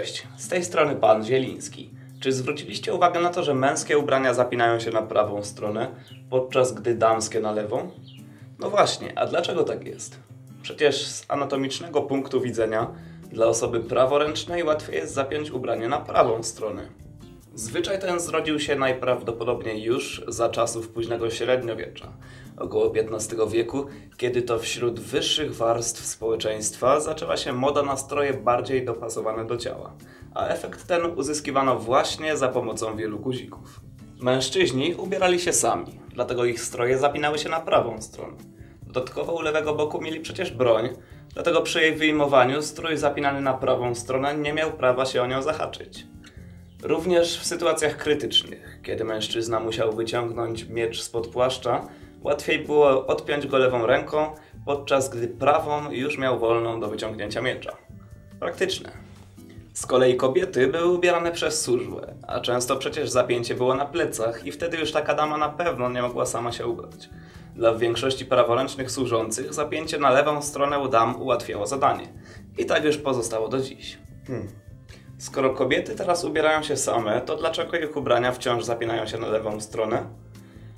Cześć, z tej strony pan Zieliński. Czy zwróciliście uwagę na to, że męskie ubrania zapinają się na prawą stronę, podczas gdy damskie na lewą? No właśnie, a dlaczego tak jest? Przecież z anatomicznego punktu widzenia dla osoby praworęcznej łatwiej jest zapiąć ubranie na prawą stronę. Zwyczaj ten zrodził się najprawdopodobniej już za czasów późnego średniowiecza, około XV wieku, kiedy to wśród wyższych warstw społeczeństwa zaczęła się moda na stroje bardziej dopasowane do ciała, a efekt ten uzyskiwano właśnie za pomocą wielu guzików. Mężczyźni ubierali się sami, dlatego ich stroje zapinały się na prawą stronę. Dodatkowo u lewego boku mieli przecież broń, dlatego przy jej wyjmowaniu strój zapinany na prawą stronę nie miał prawa się o nią zahaczyć. Również w sytuacjach krytycznych, kiedy mężczyzna musiał wyciągnąć miecz spod płaszcza, łatwiej było odpiąć go lewą ręką, podczas gdy prawą już miał wolną do wyciągnięcia miecza. Praktyczne. Z kolei kobiety były ubierane przez służbę, a często przecież zapięcie było na plecach i wtedy już taka dama na pewno nie mogła sama się ubrać. Dla większości praworęcznych służących zapięcie na lewą stronę dam ułatwiało zadanie. I tak już pozostało do dziś. Hmm. Skoro kobiety teraz ubierają się same, to dlaczego ich ubrania wciąż zapinają się na lewą stronę?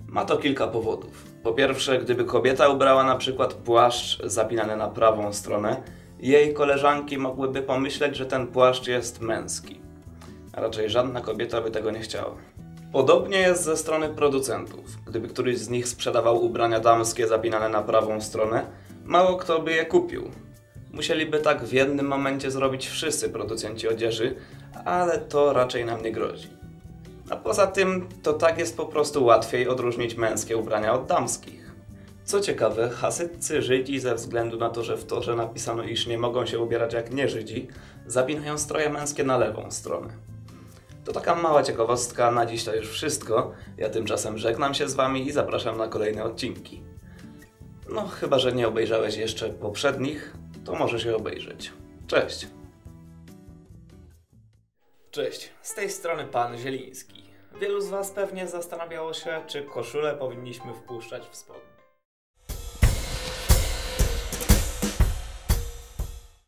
Ma to kilka powodów. Po pierwsze, gdyby kobieta ubrała na przykład płaszcz zapinany na prawą stronę, jej koleżanki mogłyby pomyśleć, że ten płaszcz jest męski. A raczej żadna kobieta by tego nie chciała. Podobnie jest ze strony producentów. Gdyby któryś z nich sprzedawał ubrania damskie zapinane na prawą stronę, mało kto by je kupił. Musieliby tak w jednym momencie zrobić wszyscy producenci odzieży, ale to raczej nam nie grozi. A poza tym, to tak jest po prostu łatwiej odróżnić męskie ubrania od damskich. Co ciekawe, hasytcy Żydzi ze względu na to, że w torze napisano, iż nie mogą się ubierać jak nie Żydzi, zapinają stroje męskie na lewą stronę. To taka mała ciekawostka, na dziś to już wszystko. Ja tymczasem żegnam się z Wami i zapraszam na kolejne odcinki. No, chyba że nie obejrzałeś jeszcze poprzednich, to możesz je obejrzeć. Cześć! Cześć, z tej strony pan Zieliński. Wielu z Was pewnie zastanawiało się, czy koszulę powinniśmy wpuszczać w spodnie.